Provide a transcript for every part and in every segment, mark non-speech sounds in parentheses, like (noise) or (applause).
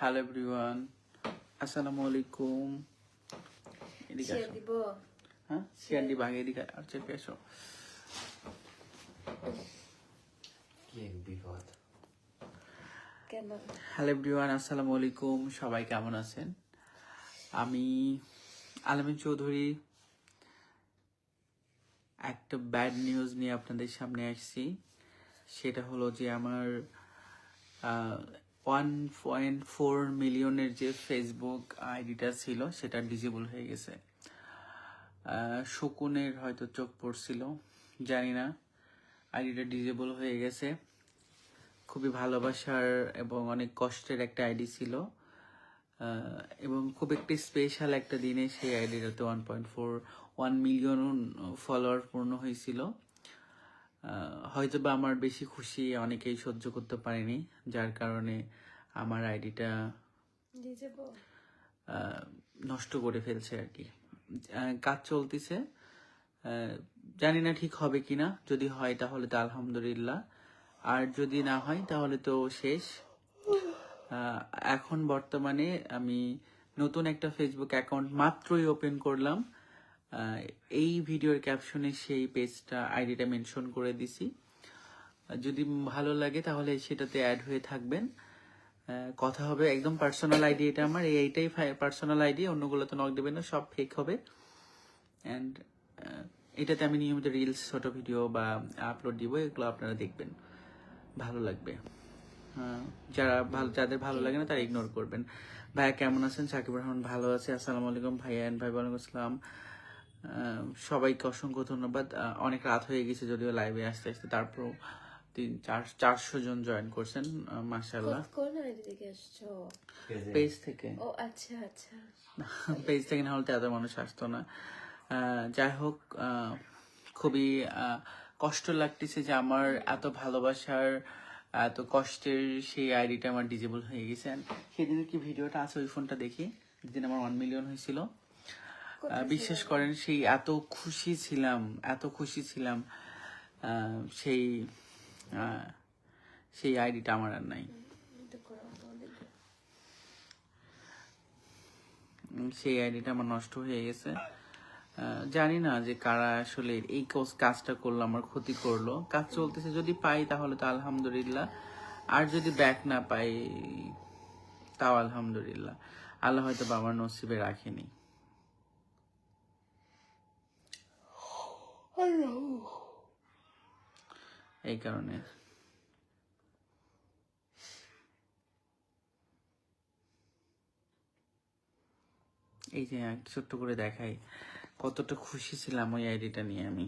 Hello everyone আসসালামু আলাইকুম এদিকে আসো হ্যাঁ আর চেপে হ্যালো এভরিওয়ান আসসালামু আলাইকুম সবাই কেমন আছেন আমি আলমিন চৌধুরী একটা ব্যাড নিউজ নিয়ে আপনাদের সামনে আসছি। সেটা হলো যে আমার ওয়ান পয়েন্ট ফোর মিলিয়নের যে ফেসবুক আইডিটা ছিল, সেটা ডিজেবল হয়ে গেছে। শকুনের হয়তো চোখ পড়ছিল, জানি না। আইডিটা ডিজেবল হয়ে গেছে। খুবই ভালোবাসার এবং অনেক কষ্টের একটা আইডি ছিল। এবং খুব একটি স্পেশাল একটা দিনে সেই আইডিটাতে one point four one million follower পূর্ণ হয়েছিল। হয়তো বা আমার বেশি খুশি অনেকেই সহ্য করতে পারেনি যার কারণে আমার আইডিটা নষ্ট করে ফেলছে আর কি। কাজ চলতেছে। জানি না ঠিক হবে কিনা যদি হয় তাহলে তো আলহামদুলিল্লাহ। আর যদি না হয় তাহলে তো শেষ। এখন বর্তমানে আমি নতুন একটা ফেসবুক অ্যাকাউন্ট মাত্রই ওপেন করলাম। এই ভিডিওর ক্যাপশনে সেই পেজটা আইডিটা মেনশন করে দিছি। যদি ভালো লাগে তাহলে সেটাতে অ্যাড হয়ে থাকবেন। কথা হবে একদম পার্সোনাল আইডি এটা আমার। এই এইটাই পার্সোনাল আইডি অন্যগুলো তো নক দেবেন না, সব ফেক হবে। অ্যান্ড এটাতে আমি নিয়মিত রিলস ছোট ভিডিও বা আপলোড দিব, এগুলো আপনারা দেখবেন। ভালো লাগবে। যারা ভালো, যাদের ভালো লাগে না তারা ইগনোর করবেন। ভাইয়া কেমন আছেন? সাকিব রহমান ভালো আছে। আসসালামু আলাইকুম ভাইয়া and ভাই ওয়ালাইকুম আসসালাম। সবাইকে অসংখ্য ধন্যবাদ। অনেক রাত হয়ে গেছে যদিও লাইভে আসতে আসতে তারপর তিন চার চারশো জন জয়েন করছেন মাসাল্লাহ কোন আইডি থেকে আসছো? পেজ। থেকে। ও আচ্ছা আচ্ছা। (laughs) পেজ থেকে না হলে তো এত মানুষ আসতো না। যাই হোক খুবই কষ্ট লাগতেছে যে আমার এত ভালোবাসার এত কষ্টের সেই আইডিটা আমার ডিজেবল হয়ে গেছে। সেদিনের কি ভিডিওটা আছে ওই ফোনটা দেখি। যেদিন আমার ওয়ান মিলিয়ন হয়েছিল। বিশ্বাস করেন সেই এত খুশি ছিলাম এত খুশি ছিলাম সেই সেই আইডিটা আমার আর নাই। সেই আইডিটা আমার নষ্ট হয়ে গেছে। জানি না যে কারা আসলে এই কাজটা করল আমার ক্ষতি করল। কাজ চলতেছে যদি পাই তাহলে তো আলহামদুলিল্লাহ। আর যদি ব্যাক না পাই তাও আলহামদুলিল্লাহ। আল্লাহ হয়তো বা আমার নসিবে রাখেনি। এই কারণে। এই যে ছোট্ট করে দেখাই, কতটা খুশি ছিলাম ওই আইডিটা নিয়ে আমি।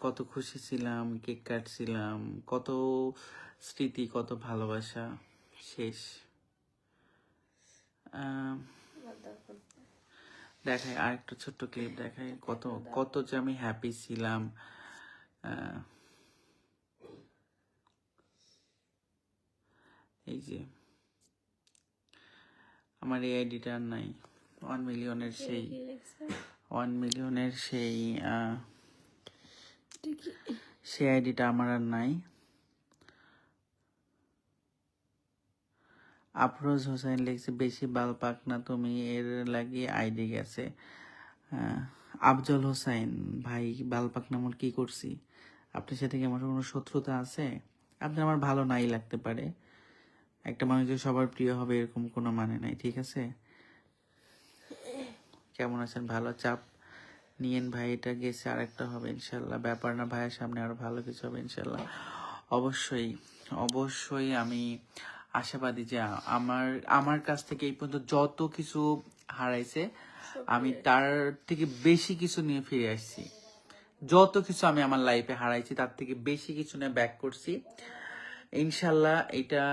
কত খুশি ছিলাম, কেক কাটছিলাম, কত স্মৃতি, কত ভালোবাসা, শেষ। দেখাই আর একটা ছোট্ট ক্লিপ দেখাই। কত কত যে আমি হ্যাপি ছিলাম। এই যে আমার এই আইডিটা আর নাই। ওয়ান মিলিয়নের সেই ওয়ান মিলিয়নের সেই সেই আইডিটা আমার আর নাই। আফরোজ হোসেন লিখছে, বেশি বাল পাক না তুমি, এর লাগিয়ে আইডি গেছে। আফজল হোসেন, ভাই, বাল পাক না আমার কি করছি? আপনার সাথে কি আমার কোনো শত্রুতা আছে? আপনার আমার ভালো নাই লাগতে পারে। একটা মানুষ যে সবার প্রিয় হবে এরকম কোনো মানে নাই, ঠিক আছে? কেমন আছেন? ভালো? চাপ নিয়েন ভাই, এটা গেছে আর একটা হবে ইনশাল্লাহ। ব্যাপার না, ভাইয়ের সামনে আরও ভালো কিছু হবে ইনশাল্লাহ। অবশ্যই অবশ্যই আমি আশাবাদী যে আমার আমার কাছ থেকে এই পর্যন্ত যত কিছু হারাইছে আমি তার থেকে বেশি কিছু নিয়ে ফিরে আসছি। যত কিছু আমি আমার লাইফে হারাইছি তার থেকে বেশি কিছু নিয়ে ব্যাক করছি। ইনশাল্লাহ এটা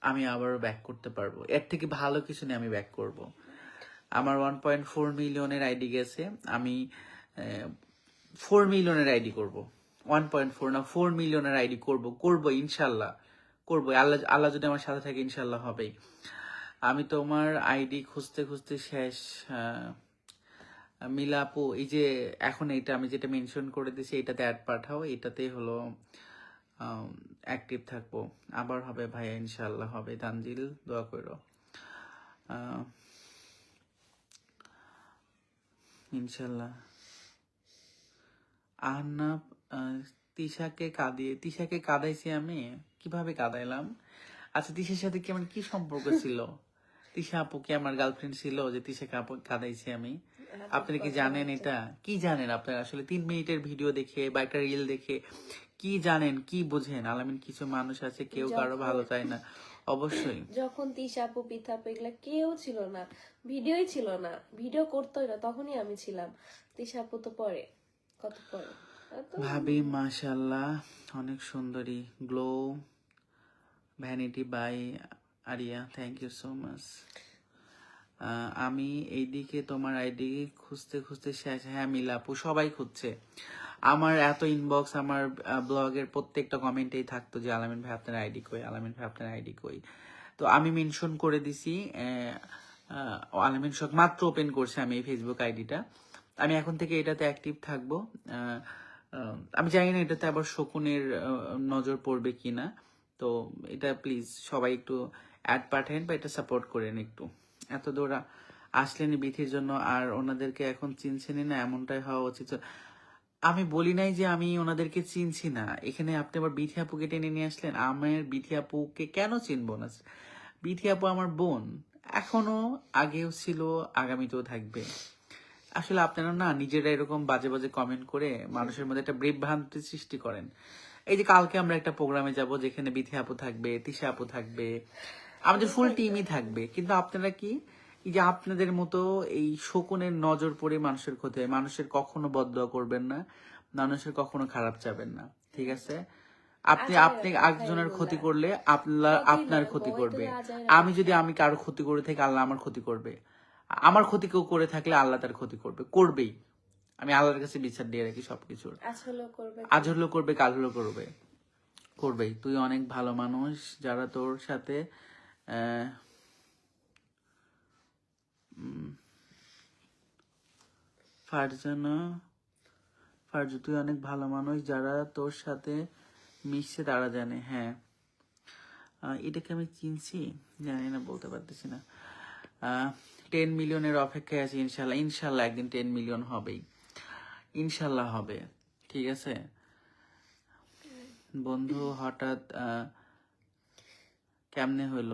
আমি আবারও ব্যাক করতে পারব। এর থেকে ভালো কিছু নিয়ে আমি ব্যাক করব। আমার ওয়ান পয়েন্ট ফোর মিলিয়নের আইডি গেছে। আমি ফোর মিলিয়নের আইডি করব। ওয়ান পয়েন্ট ফোর না ফোর মিলিয়নের আইডি করব। করব ইনশাল্লাহ। করব। আল্লাহ আল্লাহ যদি আমার সাথে থাকে ইনশাল্লাহ হবেই। আমি তোমার আইডি খুঁজতে খুঁজতে শেষ মিলাপু এই যে এখন এটা আমি যেটা মেনশন করে দিছি এটাতে অ্যাড পাঠাও। এটাতে হলো অ্যাক্টিভ থাকব। আবার হবে ভাইয়া ইনশাল্লাহ হবে। তানজিল দোয়া করো। ইনশাল্লাহ আহনা আহ, তিশাকে কাঁদিয়ে তিশাকে কাঁদাইছি আমি? কীভাবে কাঁদাইলাম? আচ্ছা তিশার সাথে কি আমার কি সম্পর্ক ছিল? তিশা আপু কি আমার গার্লফ্রেন্ড ছিল? যে তিশাকে আপু কাঁদাইছি আমি। আপনারা কি জানেন এটা? কি জানেন আপনারা? আসলে তিন মিনিটের ভিডিও দেখে বা একটা রিল দেখে কি জানেন কি বোঝেন? আলামিন কিছু মানুষ আছে কেউ কারও ভালো চায় না। অবশ্যই। যখন তিশাপু পিথাপু এগুলা কেউ ছিল না ভিডিওই ছিল না ভিডিও করতোই না তখনই আমি ছিলাম। তিশাপু তো পরে কত পরে? ভাবি মাশাল্লাহ অনেক সুন্দরী glow vanity by Ariya thank you so much আমি এইদিকে তোমার আইডি খুঁজতে খুঁজতে শেষ হ্যাঁ মিলাপু, সবাই খুঁজছে। আমার এত ইনবক্স আমার ব্লগের প্রত্যেকটা কমেন্টেই থাকতো যে, আলামিন ভাই আপনার আইডি কই, আলামিন ভাই আপনার আইডি কই। তো আমি মেনশন করে দিছি আলামিন শখ মাত্র ওপেন করছে আমি এই ফেসবুক আইডিটা আমি এখন থেকে এটাতে অ্যাক্টিভ থাকব। আমি জানি না এটাতে আবার শকুনের নজর পড়বে কিনা। তো এটা প্লিজ সবাই একটু অ্যাড পাঠান বা এটা সাপোর্ট করেন একটু। এত দৌড়া আসলেনি বিথির জন্য আর ওনাদেরকে এখন চিনছেনই না, এমনটাই হওয়া উচিত। আমি বলি নাই যে আমি ওনাদেরকে চিনছি না। এখানে আপনি আবার বিথি আপুকে টেনে নিয়ে আসলেন, আমার বিথি আপুকে কেন চিনবো না? বিথি আপু আমার বোন, এখনও আগেও ছিল, আগামীতেও থাকবে। আসলে আপনারা না নিজেরা এরকম বাজে বাজে কমেন্ট করে মানুষের মধ্যে একটা বিভ্রান্তি সৃষ্টি করেন। এই যে কালকে আমরা একটা প্রোগ্রামে যাব যেখানে বিথি আপু থাকবে তিশা আপু থাকবে আমাদের ফুল টিমই থাকবে। কিন্তু আপনারা কি এই যে আপনাদের মতো এই শকুনের নজর পড়ে মানুষের ক্ষতি হয় মানুষের কখনো বদয়া করবেন না মানুষের কখনো খারাপ চাবেন না ঠিক আছে? আপনি আপনি কথাই একজনের ক্ষতি করলে আপনার আপনার ক্ষতি করবে। আমি যদি আমি কারও ক্ষতি করে থাকি আল্লাহ আমার ক্ষতি করবে। আমার ক্ষতি কেউ করে থাকলে আল্লাহ তার ক্ষতি করবে করবেই। আমি আল্লাহর কাছে বিচার দিয়ে রাখি সবকিছুর। আজ হলো করবে। আজ হলো করবে কাল হলো করবে। করবেই। তুই অনেক ভালো মানুষ যারা তোর সাথে ফারজানা ফারজু তুই অনেক ভালো মানুষ যারা তোর সাথে মিশছে তারা জানে হ্যাঁ। এটাকে আমি চিনছি? জানি না বলতে পারতেছি না। টেন মিলিয়নের অপেক্ষায় আছি ইনশাল্লাহ। ইনশাল্লাহ একদিন টেন মিলিয়ন হবেই। ইনশাল্লাহ হবে ঠিক আছে? বন্ধু হঠাৎ কেমনে হইল?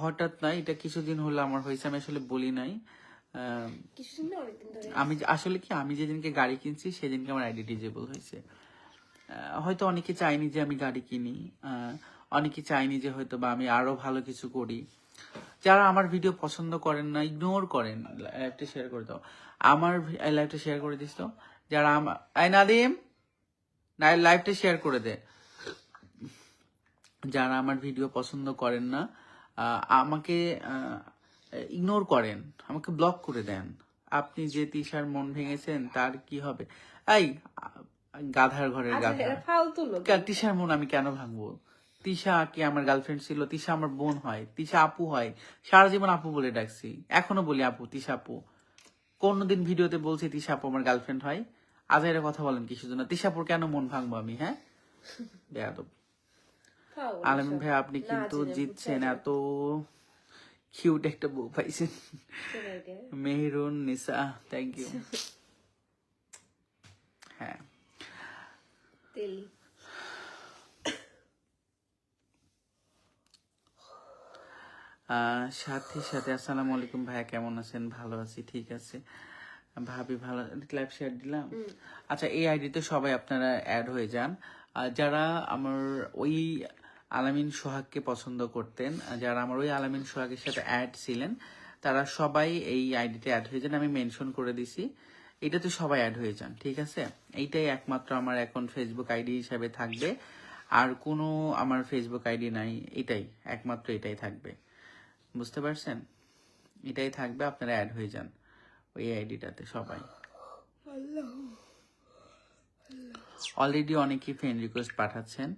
হঠাৎ নাই এটা কিছুদিন হলো আমার হয়েছে আমি আসলে বলি নাই। আমি আসলে কি আমি যেদিনকে গাড়ি কিনছি সেদিনকে আমার আইডি ডিজেবল হয়েছে। হয়তো অনেকে চাইনি যে আমি গাড়ি কিনি অনেকে চাইনি যে হয়তো বা আমি আরও ভালো কিছু করি। যারা আমার ভিডিও পছন্দ করেন না ইগনোর করেন লাইভটা শেয়ার করে দাও। আমার লাইভটা শেয়ার করে দিস তো। যারা আমার নাদিম না লাইভটা শেয়ার করে দে। যারা আমার ভিডিও পছন্দ করেন না আমাকে ইগনোর করেন আমাকে ব্লক করে দেন। আপনি যে তিশার মন ভেঙেছেন তার কি হবে? এই গাধার ঘরের আচ্ছা গাধা। তিশার মন আমি কেন ভাঙবো? তিশা কি আমার গার্লফ্রেন্ড ছিল? তিশা আমার বোন হয়। তিশা আপু হয়। সারা জীবন আপু বলে ডাকছি। এখনও বলি আপু তিশা আপু। কোনদিন ভিডিওতে বলছি তিশা আপু আমার গার্লফ্রেন্ড হয়? আজাইরা কথা বলেন কিসের জন্য? তিশাপুর কেন মন ভাঙবো আমি হ্যাঁ? বেয়াদব। আলমিন। ভাই আপনি কিন্তু জিতছেন এত কিউট একটা বউ পাইছেন। মেহরুন নিসা থ্যাংক ইউ (laughs) হ্যাঁ তেলি আহ, সাথে সাথে আসসালামু আলাইকুম ভাইয়া কেমন আছেন? ভালো আছি ঠিক আছে। ভাবি ভালো লাইভ শেয়ার দিলাম। আচ্ছা এই আইডিতে সবাই আপনারা অ্যাড হয়ে যান। যারা আমার ওই আলামিন সোহাগকে পছন্দ করতেন যারা আমার ওই আলামিন সোহাগের সাথে অ্যাড ছিলেন তারা সবাই এই আইডিতে অ্যাড হয়ে যান। আমি মেনশন করে দিছি। এটাতে সবাই অ্যাড হয়ে যান ঠিক আছে? এইটাই একমাত্র আমার এখন ফেসবুক আইডি হিসাবে থাকবে। আর কোনো আমার ফেসবুক আইডি নাই এটাই একমাত্র এটাই থাকবে। বুঝতে পারছেন? এটাই থাকবে, আপনারা অ্যাড হয়ে যান ওই আইডিটাতে সবাই। অলরেডি অনেকেই ফ্রেন্ড রিকোয়েস্ট পাঠাচ্ছেন।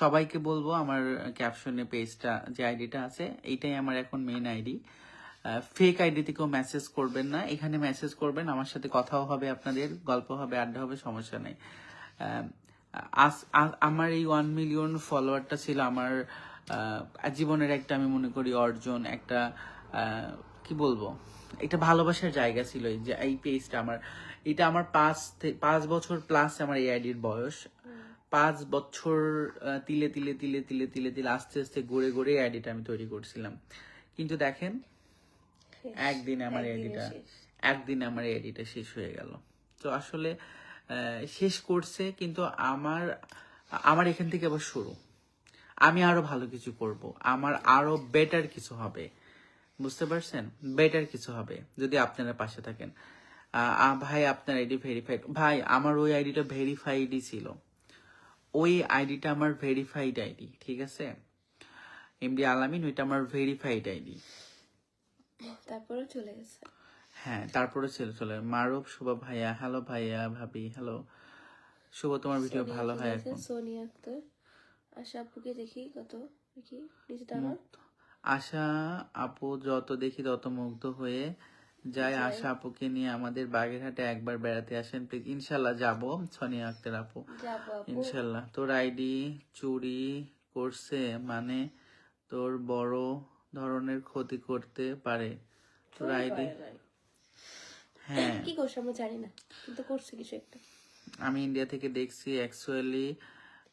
সবাইকে বলব, আমার ক্যাপশনে পেজটা যে আইডিটা আছে, এইটাই আমার এখন মেইন আইডি ফেক আইডি থেকেও মেসেজ করবেন না। এখানে মেসেজ করবেন, আমার সাথে কথাও হবে আপনাদের, গল্প হবে, আড্ডা হবে, সমস্যা নেই। আমার এই ওয়ান মিলিয়ন ফলোয়ারটা ছিল আমার জীবনের একটা আমি মনে করি অর্জন একটা আহ, কি বলব? একটা ভালোবাসার জায়গা ছিল এই যে এই পেজটা আমার এটা আমার পাঁচ পাঁচ বছর প্লাস আমার এই আইডির বয়স। পাঁচ বছর তিলে তিলে তিলে তিলে তিলে তিলে আস্তে আস্তে গড়ে গড়ে আইডিটা আমি তৈরি করছিলাম। কিন্তু দেখেন একদিনে আমার আইডিটা। একদিনে আমার আইডিটা শেষ হয়ে গেল। তো আসলে আহ, শেষ করছে কিন্তু আমার আমার এখান থেকে আবার শুরু। আমি আরও ভালো কিছু করব। আমার আরও বেটার কিছু হবে। বুঝতে পারছেন? বেটার কিছু হবে যদি আপনারা পাশে থাকেন। ভাই আপনার আইডি ভেরিফাইড ভাই আমার ওই আইডিটা ভেরিফাইডই ছিল। ওই আইডিটা আমার ভেরিফাইড আইডি ঠিক আছে? এমডি আলামিন ওইটা আমার ভেরিফাইড আইডি তারপরে চলে গেছে। হ্যাঁ তারপরে ছিল চলে। মারব শুভ ভাইয়া হ্যালো ভাইয়া ভাবি হ্যালো শুভ তোমার ভিডিও ভালো হয় এখন। সোনিয়া আক্তার। আশা আপুকে দেখি কত দেখি নিচে আমার আশা আপু যত দেখি তত মুগ্ধ হয়ে যায় আশা আপুকে নিয়ে আমাদের বাগেরহাটে একবার বেড়াতে আসেন। প্লিজ ইনশাল্লাহ যাব সোনিয়া আক্তার আপু। ইনশাল্লাহ। তোর আইডি চুরি করছে মানে তোর বড় ধরনের ক্ষতি করতে পারে। তোর আইডি? হ্যাঁ। কি করছে আমরা জানি না কিন্তু করছে কিছু একটা। আমি ইন্ডিয়া থেকে দেখছি অ্যাকচুয়ালি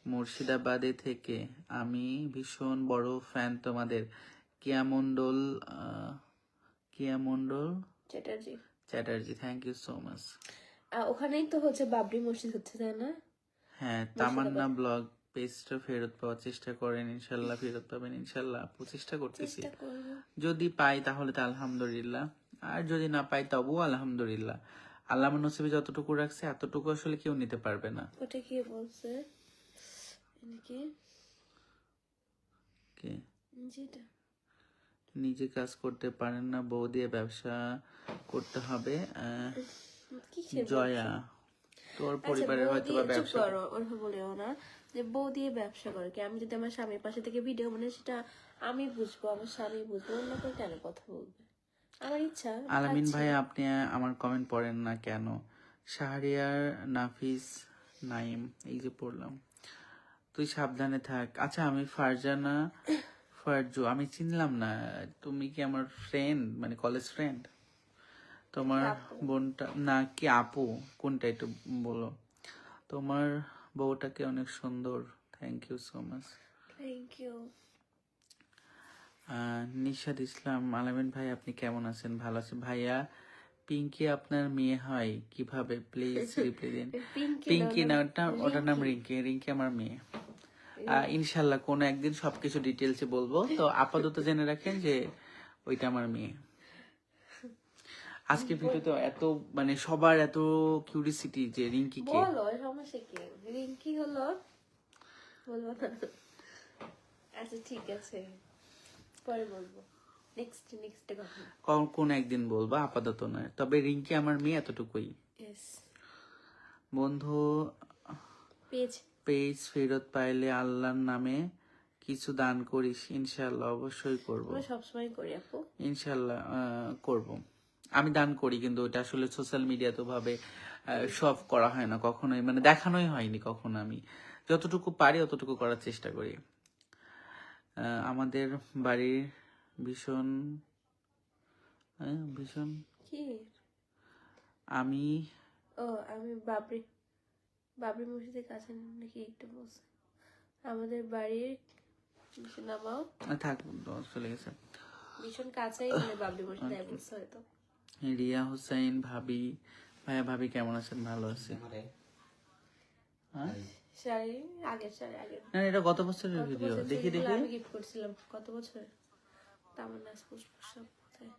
মুর্শিদাবাদে থেকে আমি ভীষণ বড় ফ্যান তোমাদের। Kiya Mondal ah, Kiya Mondal Chatterjee Chatterjee thank you so much ওখানেই তো হচ্ছে বাবরি মসজিদ হচ্ছে তাই না? হ্যাঁ তামান্না ব্লগ পেজটা ফেরত পাওয়ার চেষ্টা করেন ইনশাল্লাহ ফেরত পাবেন ইনশাল্লাহ আপু চেষ্টা করতেছি। যদি পাই তাহলে তো আলহামদুলিল্লাহ আর যদি না পাই তবুও আলহামদুলিল্লাহ। আল্লাহ নসিবে যতটুকু রাখছে এতটুকু আসলে কেউ নিতে পারবে না। ওটা কি বলছে? কি কে? যেটা নিজে কাজ করতে পারেন না বউ দিয়ে ব্যবসা করতে হবে জয়া। তোর আচ্ছা, পরিবারের হয়তো বা ব্যবসা করো, ওরকম বলিও না। যে বউ দিয়ে ব্যবসা করে কি? আমি যদি আমার স্বামীর পাশে থেকে ভিডিও মানে সেটা আমি বুঝব আমার স্বামী বুঝব অন্য কেউ কেন কথা বলবে? আমার ইচ্ছা আলামিন ভাই আপনি আমার কমেন্ট পড়েন না কেন? শাহরিয়ার নাফিস নাইম এই যে পড়লাম। তুই সাবধানে থাক। আচ্ছা আমি ফারজানা ফারজু আমি চিনলাম না। তুমি কি আমার ফ্রেন্ড মানে কলেজ ফ্রেন্ড তোমার বোনটা না কি আপু? কোনটা একটু বলো। তোমার বউটাকে অনেক সুন্দর। Thank you so much thank you Nishad Islam Alamin ভাই আপনি কেমন আছেন? ভালো আছেন? ভাইয়া পিঙ্কি আপনার মেয়ে হয় কীভাবে? প্লিজ রিপ্লাই দিন। পিঙ্কি না ওটা ওটার নাম রিঙ্কি রিঙ্কি আমার মেয়ে। ইনশাল্লাহ কোন একদিন সবকিছু ডিটেলসে বলব। তো আপাতত জেনে রাখেন যে ওইটা আমার মেয়ে। আজকে ভিডিওতে এত মানে সবার এত কিউরিসিটি যে রিঙ্কি কে। বলো সমস্যা কি? রিঙ্কি হলো বলব আচ্ছা ঠিক আছে। পরে বলব। নেক্সট নেক্সট কথা কোন- কোন একদিন বলব? আপাতত নয়। তবে রিঙ্কি আমার মেয়ে এতটুকুই। বন্ধু পেজ পেজ ফেরত পাইলে আল্লাহর নামে কিছু দান করিস। ইনশাল্লাহ অবশ্যই করব। সবসময় করি আপু। ইনশাল্লাহ করব। আমি দান করি কিন্তু ওটা আসলে সোশ্যাল মিডিয়াতে ভাবে সব করা হয় না। কখনোই মানে দেখানোই হয়নি কখনো আমি। যতটুকু পারি অতটুকু করার চেষ্টা করি। আমাদের বাড়ির ভীষণ হ্যাঁ, ভীষণ। কি? আমি ও আমি বাবরি বাবরি মসজিদের কাছে নাকি একটু বলছে। আমাদের বাড়ির নামাও। থাক চলে গেছে। ভীষণ কাছেই মানে বাবরি মসজিদ বলছে হয়তো। রিয়া হোসেন ভাবি ভাইয়া ভাবি কেমন আছেন? ভালো আছে। হ্যাঁ? না এটা গত বছরের ভিডিও দেখি দেখি। আমি গিফট করছিলাম কত বছর তামান্না পুষ্প সব কোথায়?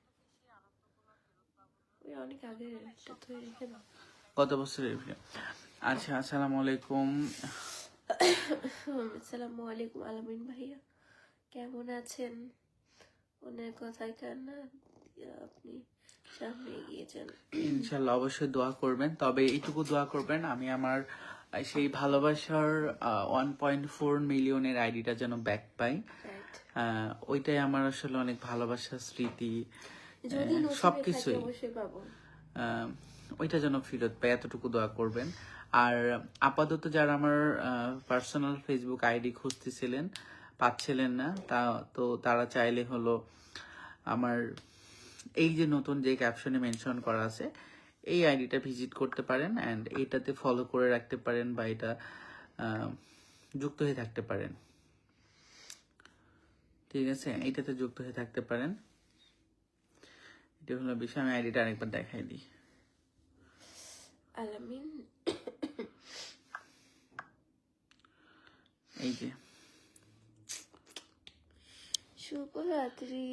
ওই অনেক আগে একটা তো রেখে দাও। গত বছরের ভিডিও আচ্ছা আসসালামু আলাইকুম। (coughs) আসসালামু আলাইকুম আলামিন ভাইয়া। কেমন আছেন? ওনার কথায় কান্না দিয়ে আপনি সামনে এগিয়ে যান। ইনশাল্লাহ অবশ্যই দোয়া করবেন তবে এইটুকু দোয়া করবেন আমি আমার সেই ভালোবাসার ওয়ান পয়েন্ট ফোর মিলিয়নের আইডিটা যেন ব্যাক পাই। ওইটাই আমার আসলে অনেক ভালোবাসার স্মৃতি সবকিছুই। ওইটা যেন ফেরত পাই এতটুকু দোয়া করবেন। আর আপাতত যারা আমার পার্সোনাল ফেসবুক আইডি খুঁজতেছিলেন পাচ্ছিলেন না তা তো তারা চাইলে হলো আমার এই যে নতুন যে ক্যাপশনে মেনশন করা আছে এই আইডিটা ভিজিট করতে পারেন অ্যান্ড এটাতে ফলো করে রাখতে পারেন বা এটা যুক্ত হয়ে থাকতে পারেন। ঠিক আছে? এইটাতে যুক্ত হয়ে থাকতে পারেন। এটা হলো বিষয় আমি আইডিটা আরেকবার দেখাই দিই। আলামিন। এই যে।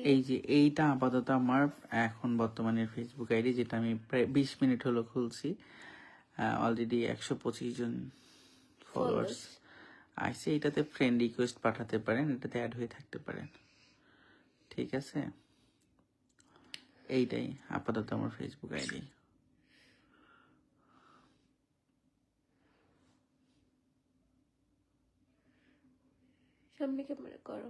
এই যে এইটা আপাতত আমার এখন বর্তমানে ফেসবুক আইডি যেটা আমি প্রায় বিশ মিনিট হলো খুলছি। অলরেডি একশো পঁচিশ জন ফলোয়ার্স আসছে এটাতে ফ্রেন্ড রিকোয়েস্ট পাঠাতে পারেন এটাতে অ্যাড হয়ে থাকতে পারেন। ঠিক আছে? এইটাই আপাতত আমার ফেসবুক আইডি সামনে ক্যামেরা করো।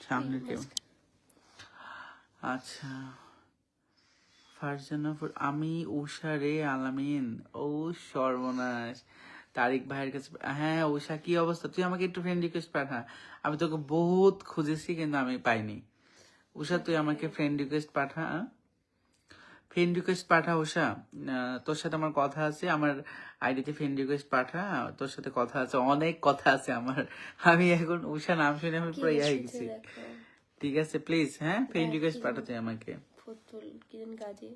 সামনে কেউ? আচ্ছা। ফারজানা ফুর- আমি উষা রে আলামিন। ও সর্বনাশ। তারিক ভাইয়ের কাছে হ্যাঁ উষা কি অবস্থা? তুই আমাকে একটু ফ্রেন্ড রিকোয়েস্ট পাঠা। আমি তোকে বহুত খুঁজেছি কিন্তু আমি পাইনি। উষা তুই আমাকে ফ্রেন্ড রিকোয়েস্ট পাঠা ফ্রেন্ড রিকোয়েস্ট পাঠা উষা তোর সাথে আমার কথা আছে আমার আইডিতে ফ্রেন্ড রিকোয়েস্ট পাঠা তোর সাথে কথা আছে অনেক কথা আছে আমার। আমি এখন উষা নাম শুনে আমি ইয়ে হয়ে গেছি। ঠিক আছে প্লিজ হ্যাঁ ফ্রেন্ড রিকোয়েস্ট পাঠাতে আমাকে। কাজে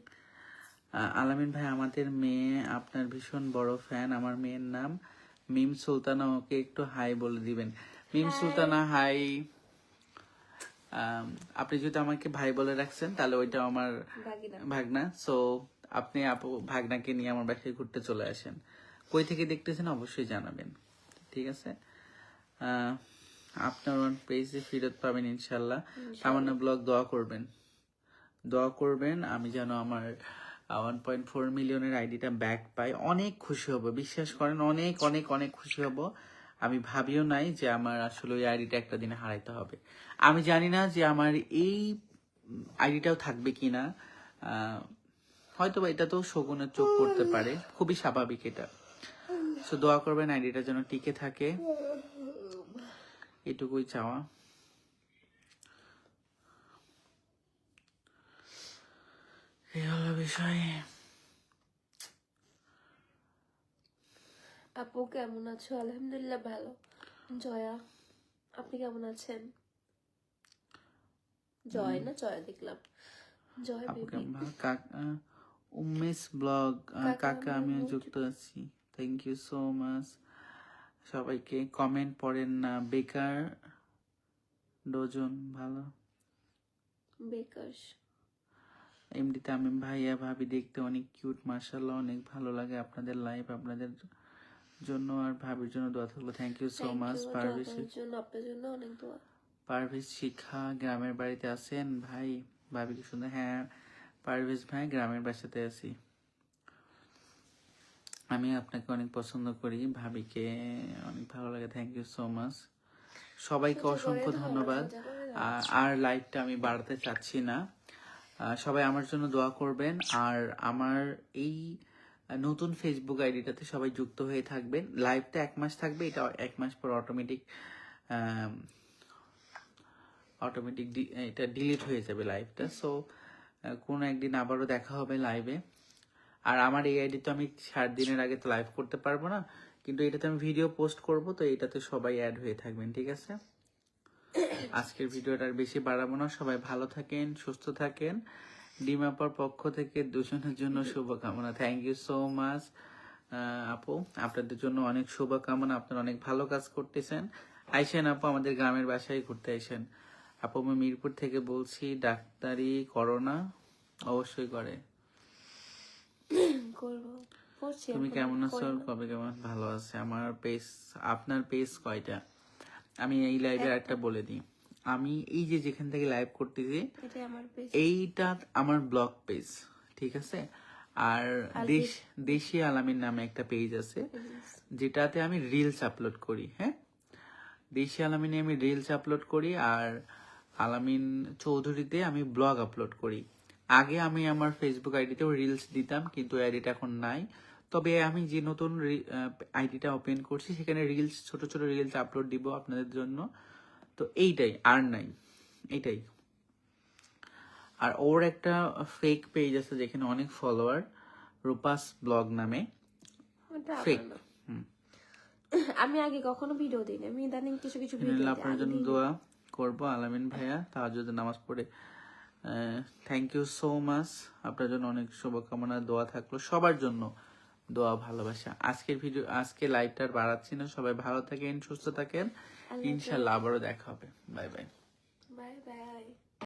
আলামিন ভাই আমাদের মেয়ে আপনার ভীষণ বড় ফ্যান আমার মেয়ের নাম মিম সুলতানা ওকে একটু হাই বলে দিবেন। মিম সুলতানা হাই আপনি যদি আমাকে ভাই বলে রাখছেন তাহলে ওইটা আমার ভাগিনা। সো আপনি আপু ভাগনাকে নিয়ে আমার বাসায় ঘুরতে চলে আসেন। কই থেকে দেখতেছেন অবশ্যই জানাবেন। ঠিক আছে? আহ, আপনার পেজে ফেরত পাবেন ইনশাল্লাহ। তামান্না ব্লগ দোয়া করবেন। দোয়া করবেন, আমি যেন আমার ওয়ান পয়েন্ট ফোর মিলিয়নের আইডিটা ব্যাক পাই। অনেক খুশি হব, বিশ্বাস করেন, অনেক অনেক অনেক খুশি হব। আমি ভাবিও নাই যে আমার আসলে ওই আইডিটা একটা দিনে হারাইতে হবে। আমি জানি না যে আমার এই আইডিটাও থাকবে কি না হয়তো বা এটা তো শগুনের চোখ করতে পারে, খুবই স্বাভাবিক এটা। সো দোয়া করবেন, আইডিটা যেন টিকে থাকে। এটুকুই চাওয়া। এই হলো বিষয় আপু কেমন আছো আলহামদুলিল্লাহ ভালো জয়া আপনি কেমন আছেন জয় না জয়া দেখলাম জয় বেবি কাকা উমেশ ব্লগ কাকা আমিও যুক্ত আছি থ্যাংক ইউ সো মাচ সবাইকে কমেন্ট পড়েন না বেকার ডজন ভালো বেকার এমডি তামিম ভাইয়া ভাবি দেখতে অনেক কিউট মার্শাল্লাহ অনেক ভালো লাগে আপনাদের লাইভ আপনাদের জন্য আর ভাবির জন্য দোয়া থাকল। Thank you so much Parvez জন্য আপনার জন্য অনেক দোয়া। পারভেজ শিখা গ্রামের বাড়িতে আছেন ভাই ভাবি কি সুন্দর? হ্যাঁ পারভেজ ভাই গ্রামের বাসাতে আছি। আমি আপনাকে অনেক পছন্দ করি ভাবিকে অনেক ভালো লাগে থ্যাংক ইউ সো মাচ সবাইকে অসংখ্য ধন্যবাদ। আর লাইভটা আমি বাড়াতে চাচ্ছি না। সবাই আমার জন্য দোয়া করবেন। আর আমার এই নতুন ফেসবুক আইডিটাতে সবাই যুক্ত হয়ে থাকবেন। লাইভটা এক মাস থাকবে এটা এক মাস পর অটোমেটিক অটোমেটিক এটা ডিলিট হয়ে যাবে লাইভটা সো কোনো একদিন আবারও দেখা হবে লাইভে আর আমার এই আইডি তো আমি সাত দিনের আগে তো লাইভ করতে পারব না, কিন্তু এটাতে আমি ভিডিও পোস্ট করব, তো এটাতে সবাই অ্যাড হয়ে থাকবেন, ঠিক আছে? আজকের ভিডিওটা আর বেশি বাড়াবো না। সবাই ভালো থাকেন সুস্থ থাকেন। ডিমাপার পক্ষ থেকে দুজনের জন্য শুভকামনা। থ্যাংক ইউ সো মাচ আপু। আপনাদের জন্য অনেক শুভকামনা। আপনারা অনেক ভালো কাজ করতেছেন। আইসেন আপু আমাদের গ্রামের বাসায় ঘুরতে আইসেন। আপু আমি মিরপুর থেকে বলছি ডাক্তারি করোনা অবশ্যই করে। তুমি কেমন আছো? কবে কেমন? ভালো আছে। আমার পেজ আপনার পেজ কয়টা? আমি এই লাইভে একটা। বলে দিই। আমি এই যে যেখান থেকে লাইভ করতেছি এইটা আমার ব্লগ পেজ ঠিক আছে? আর দেশ দেশি আলামিন নামে একটা পেজ আছে যেটাতে আমি রিলস আপলোড করি হ্যাঁ? দেশি আলামিনে আমি রিলস আপলোড করি আর আলামিন চৌধুরীতে আমি ব্লগ আপলোড করি। আগে আমি আমার ফেসবুক আইডিতেও রিলস দিতাম কিন্তু আইডিটা এখন নাই। তবে আমি যে নতুন আইডিটা ওপেন করছি সেখানে রিলস ছোট ছোট রিলস আপলোড দিব আপনাদের জন্য। তো এইটাই আর নাই। এইটাই। আর ওর একটা ফেক পেজ আছে যেখানে অনেক ফলোয়ার রূপাস ব্লগ নামে। ফেক আমি আগে কখনো ভিডিও দিই না আমি ইদানিং কিছু কিছু ভিডিও আপনার জন্য দোয়া করব আলামিন ভাইয়া তাহাজুদ নামাজ পড়ে। থ্যাংক ইউ সো মাচ আপনার জন্য অনেক শুভকামনা দোয়া থাকল। সবার জন্য দোয়া ভালোবাসা। আজকের ভিডিও আজকে লাইভটা আর বাড়াচ্ছি না। সবাই ভালো থাকেন সুস্থ থাকেন। ইনশাল্লাহ আবারও দেখা হবে। Bye bye. Bye bye.